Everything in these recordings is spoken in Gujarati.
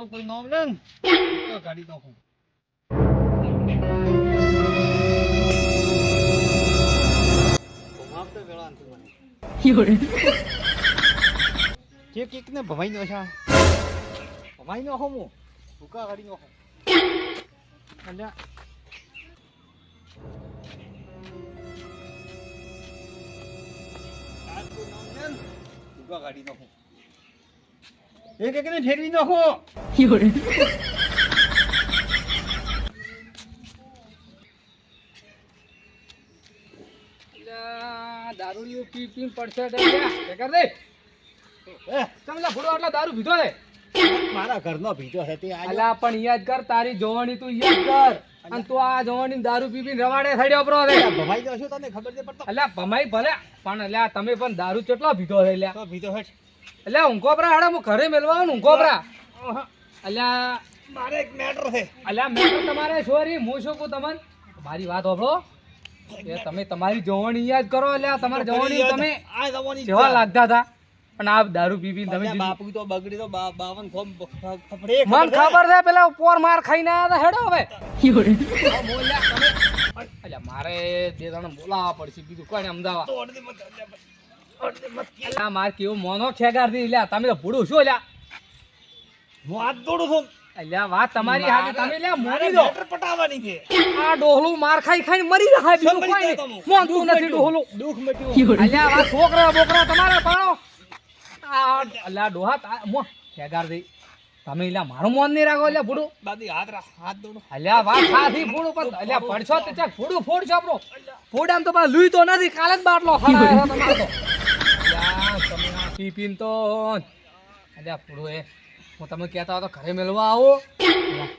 મારું કોઈ નામ ને તો કાઢી નાખું. જે કેક ને ભમાઈ નો છે. ભમાઈ નો હું ભૂકા કાઢી નો અલ્યા. ભૂકા કાઢી નાખું. એક એક ને ફેરવી નાખો દારૂ પી પી પડશે દે કર દે. એ, તમે લા ફોડો આટલા દારૂ પીધો રે મારા ઘરનો ભીજો છે તે અલા પણ યાદ કર તારી જોવાની તું યાદ કર. અને તું આ જોવાની દારૂ પી પી રવાડે થડ્યો પ્રો રે ભમાઈ છું તને ખબર છે પડતો અલ્યા ભમાઈ ભલે પણ અલ્યા તમે પણ દારૂ કેટલો પીધો છે અલ્યા તો ભીજો હેઠ અલ્યા ઊંઘો પરા હાડા હું ઘરે મેલવા આવું ને ઊંઘો પરા અલ્યા મારે એક મેટર છે. અલ્યા મેટર તમારે સોરી હું શું કહું તમને? મારી વાત હોભળો. એ તમે તમારી જવાની યાદ કરો અલ્યા તમારી જવાની તમે આ જવાની જેવા લાગતા હતા. પણ આ દારૂ પી પી તમે બાપુ તો બગડી તો બાવન ખોમ મન ખબર છે પેલા પોર માર ખાઈને આયા હતા હેડો હવે. બોલ્યા તમે. અલ્યા મારે બે જણા બોલાવવા પડશે બીજું કોઈ અમદાવાદ માર કેવું મોનો ખેગારથી લ્યા તમે તો ભૂડું શું લ્યા? હાથ દોડું છું. અલ્યા વાત તમારી હાથે તમે લ્યા મારે દો. પટાવવાની છે. આ ડોહલું માર ખાઈ ખાઈને મરી જાય બીજું કોઈ. મોનતું નથી ડોહલું. દુખ મટ્યું. અલ્યા આ છોકરા બોકરા તમારા પાડો. આ અલ્યા ડોહા મો ખેગારથી તમે લ્યા મારું મોન નહીં રાખો લ્યા ભૂડું. દાદી હાથ રાખ હાથ દોડો અલ્યા વાત સાથી ફૂડું પણ અલ્યા પડશો તો ચાલ ફૂડું ફોડ છો આપણો ફોડામ તો પાછું લુઈ તો નથી કાલે જ બાટલો હરાયો તમારો પીને તો અલ્યા એ. હું તમને કહેતા તો ઘરે મેળવા આવો.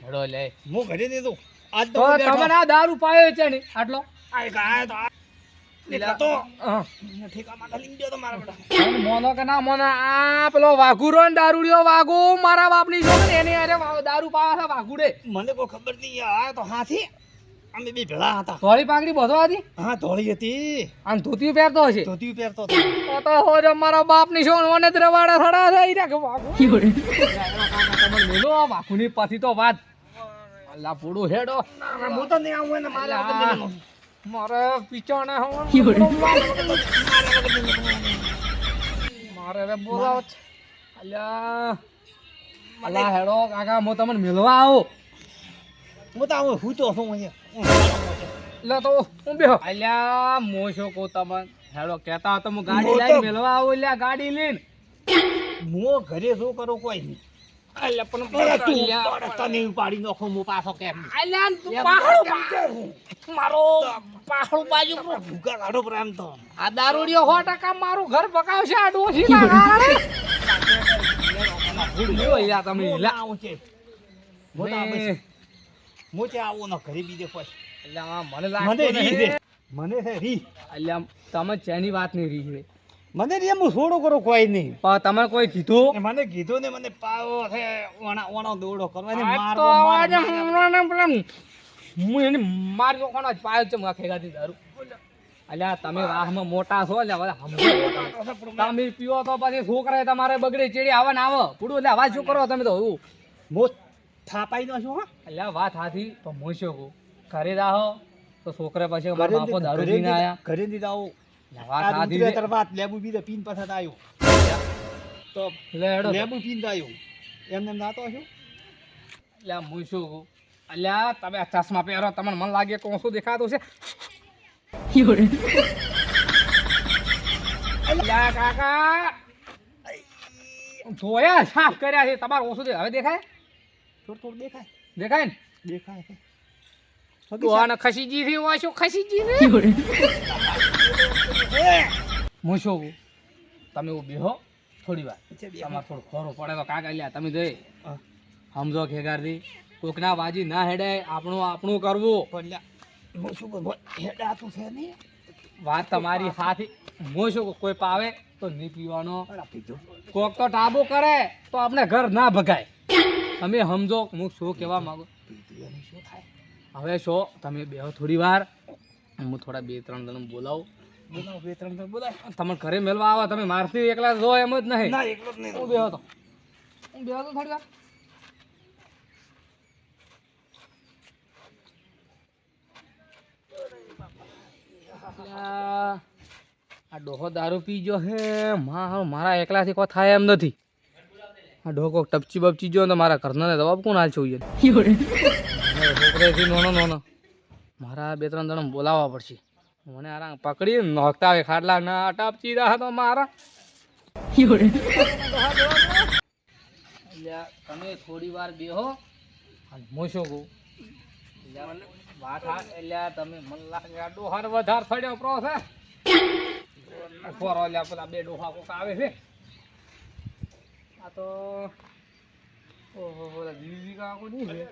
હેડો લે. હું ઘરે દે દઉં આજ તો તમને આ દારૂ પાયો છે ને આટલો? આ એક તો મોનો કે ના મોનો આ પેલો વાઘુરો ને દારૂડિયો વાઘુ મારા બાપની છો ને એને અરે દારૂ પાવા વાઘુડે. મને કોઈ ખબર નહીં આ તો હાથી. અમે બે ભેળા હતા. ધોળી પાઘડી બધો હતી? હા ધોળી હતી. અને ધોતી પહેરતો હશે? ધોતી પહેરતો હતો. તો તો હોજો મારા બાપની છો ઓને જ રવાડા થડા，તમે મેલો પાછી તો વાત. અલ્લા પૂડું હેડો. હું તો નહીં આવું એને મારે વગર મારે પીછાણે હો. મારે હવે બોલાવો. અલ્યા અલ્લા હેડો કાકા હું તમને મેળવા આવો. હું તો આવું હું તો છું. લે તો હું બેહો. અલ્યા હું શું કહું તમને. હેડો કહેતા હતો હું ગાડી લઈને મેળવા આવું એટલે ગાડી લઈને. હું ઘરે શું કરું કોઈ નહીં. અલ્યા પણ તને ઉપાડી નાખો હું પાછો કેમ? અલ્યા તું પાહડું મારો પાહડું બાજુ ભૂકા કાઢો પર એમ તો. આ દારૂડિયો સો ટકા મારું ઘર પકાવશે આ કારણે તમે હું આવું છે. મેં- છે. હું છે આવું ન ઘરે બીજે એટલે અલ્યા મને મને લાગતું રી. છે મને છે રી. એટલે તમે ચેની વાત નહીં રી છે? મને રી હું છોડો કરો કોઈ નહીં. પણ તમે કોઈ કીધું? મને કીધું ને મને પાવો છે ઓણા ઓણો દોડો કરો એને આ મારવો તો અવાજ હમણાં પેલા હું એને માર્યો કોણ જ પાયો છે મુખા ખેગાથી દારૂ. અલ્યા તમે વાહમાં મોટા છો એટલે હવે તમે પીવો તો પછી છોકરા તમારે બગડે ચેડી આવે ને આવે. પૂડું એટલે અવાજ શું કરો તમે તો? હું થાપાઈ નો શું હા. અલ્યા વાત હાથી તો હું કો ઘરે દાહો તો છોકરા પછી મારા બાપો દારૂ પીને આયા. ઘરે થી આવું વાત હાથી ઉતરે છે. લેબુ બીજે પીન પાછા આવ્યો તો એટલે. લેબુ પીન આવ્યું એમને એમ નાતો શું અલ્યા હું કો અલ્યા તમે આ ચશ્મા પહેરો તમને મન લાગે કે શું દેખાતું છે，અલ્યા કાકા ધોયા સાફ કર્યા છે તમારે ઓછું દે હવે દેખાય? થોડું થોડું દેખાય. દેખાય ને? દેખાય તો આને ખસીજી થી હોય શું ખસીજી છે હું! શું તમે બેહો થોડી વાર. તમારે થોડું ખોરું પડે તો કાકા લ્યા તમે જોઈ. સમજો ખેગારથી કોકના વાજી ના હેડે આપણું આપણું કરવું. પણ હું શું કહું હેડાતું છે વાત તમારી સાથી હું શું કોઈ પાવે તો નહીં પીવાનો. કોક તો ટાબુ કરે તો આપણે ઘર ના ભગાય. તમે સમજો હું શું કહેવા માગું. હવે શો તમે બે થોડી વાર. હું થોડા બે ત્રણ જણ બોલાવું. બોલાવો બે ત્રણ જણ બોલાય. તમારે ઘરે મેળવા આવો તમે મારથી એકલા જો એમ જ નહીં. હું બેહો તો. હું બેહો તો થોડી વાર. આ ડોહો દારૂ પી ગયો હે. મારા એકલાથી કોઈ થાય એમ નથી. આ ઢોકો ટપચી બપચી જો ને મારા ઘરનાને જવાબ કોણ હાલ છે છોકરેથી નોનો નોનો. મારા બે ત્રણ જણ બોલાવવા પડશે. મને આરા પકડી નોખતા આવે ખાટલા. ના ટપચી રહ્યા તો મારા. તમે થોડી વાર બેહો. હું શું કહું. વાત હા એટલે તમે મને લાગે ડોહાર વધાર ફળ્યો પ્રો છે એટલે પેલા બે ડોહા કોક આવે છે. આ તો ઓહો ઓલા જીવી કાકો નહીં છે.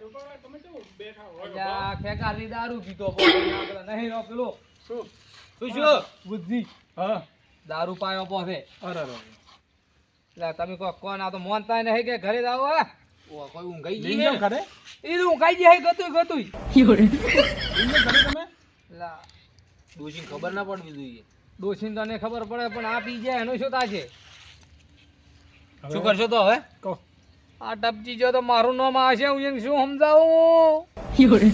અલ્યા ખેકારી દારૂ પીતો પણ પેલા નહીં રો પેલો. શું? શું બુદ્ધિ. હા. દારૂ પાયો પો છે અરે અરે. એટલે તમે કહો કોણ આ તો મોનતા નહીં કે ઘરે જાવ હે? ઓ કોઈ ઊંઘાઈ ગઈ છે? ઘરે? એ તો કાઈ જાય ગતું ગતું 有人，ઊંઘે ઘરે તમે? લા. ડોશી ખબર ના પડવી જોઈએ. ડોશીને તને ખબર પડે પણ આ પી જાય એનો શું થાશે શું કરશો તો હવે? કહો. આ ટપચી જો તો મારું નામ આવશે હું એને શું સમજાવુંઘરે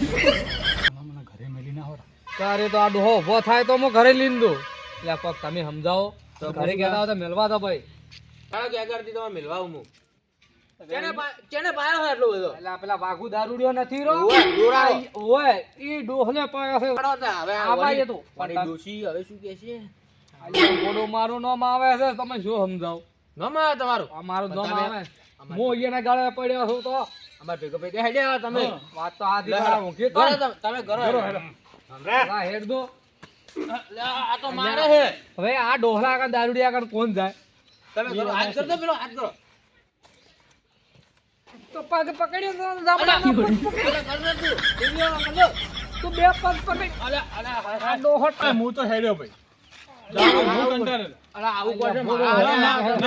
મેલી ના હોરા તારે તો આ ડોહો ઊભો થાય તો હું ઘરે લઈને દઉં. એટલે કોક તમે સમજાવો. તો ઘરે કહેતા હોય તો મેલવા દો ભાઈ. તારા કે આગળથી તમે મેલવા હું? કેને કેને પાયો હે એટલો બધો? એટલે પેલા વાઘુ દારૂડિયો નથી રો ઓય ઈ ડોહને પાયો છે. હવે આ ભાઈ તો. પણ ડોશી હવે શું કે છે? ગોડો મારું નામ આવે છે તમે શું સમજાવો? નામ આવે તમારું. આ મારું નામ આવે હું એના ગાળે પડ્યો છું તો. અમાર ભેગો ભેગા હેડ્યા તમે. વાત તો આધી મારા ઊંઘી તો. તમે- કરો ઘરો હેડો. આ હેડ દો. આ તો મારે હે હવે આ ડોહલા કા દારૂડિયા કા કોણ જાય? તમે ઘરો હાથ કર દો પેલો હાથ કરો તો પગ પકડ્યો તો ને તું બે પગ પકડ. અલે અલે આ ડોહટ હું તો હેડ્યો ભાઈ. ના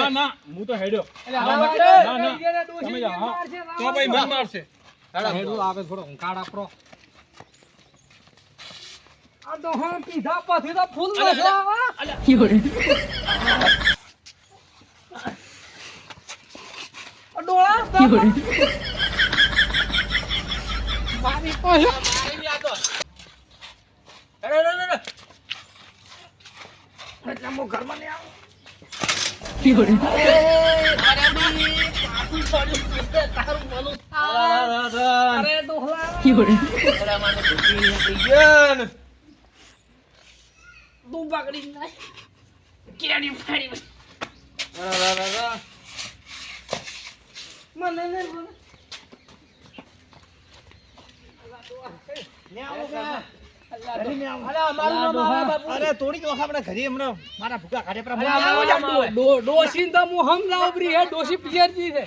ના હું તો હેડ્યો. ના ના તો ભાઈ મન મારશે. હેડું. આવે થોડો હુંકાર આપરો આ તો હા પીધા પછી તો ફૂલ નસવા ડોળા મારી પાસે ને હું ઘરમાં નહીં આવું. તું પકડી કેડી મને અરે થોડીક વખત આપણે ઘરે હમણાં મારા ભૂકા કાઢે પર અરે આવો જ આમ ડો- ડોશીને તો હું સમજાવું પ્રી હે ડોશી પિયરજી છે.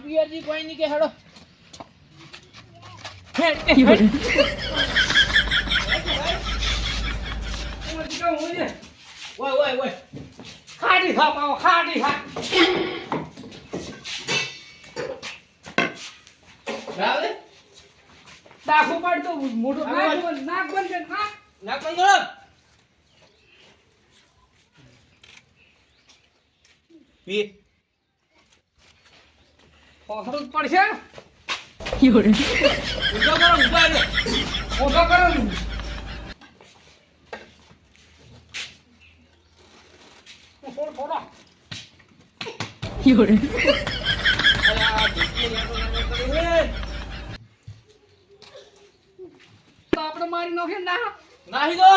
પિયરજી કોઈ નહીં કે હેડો. ખાટી થાપ આવો ખાટી થાપ રાવે નાખું પડતું. મોટું નાક બંધ કર નાક નાક બંધ કર વી. ફોસરો પડશે. યોડે ઊભો કરો ઊભો આજો ઊભો કરો. યોડે અરે આ આપણે મારી નોખે ના. નાહી દો.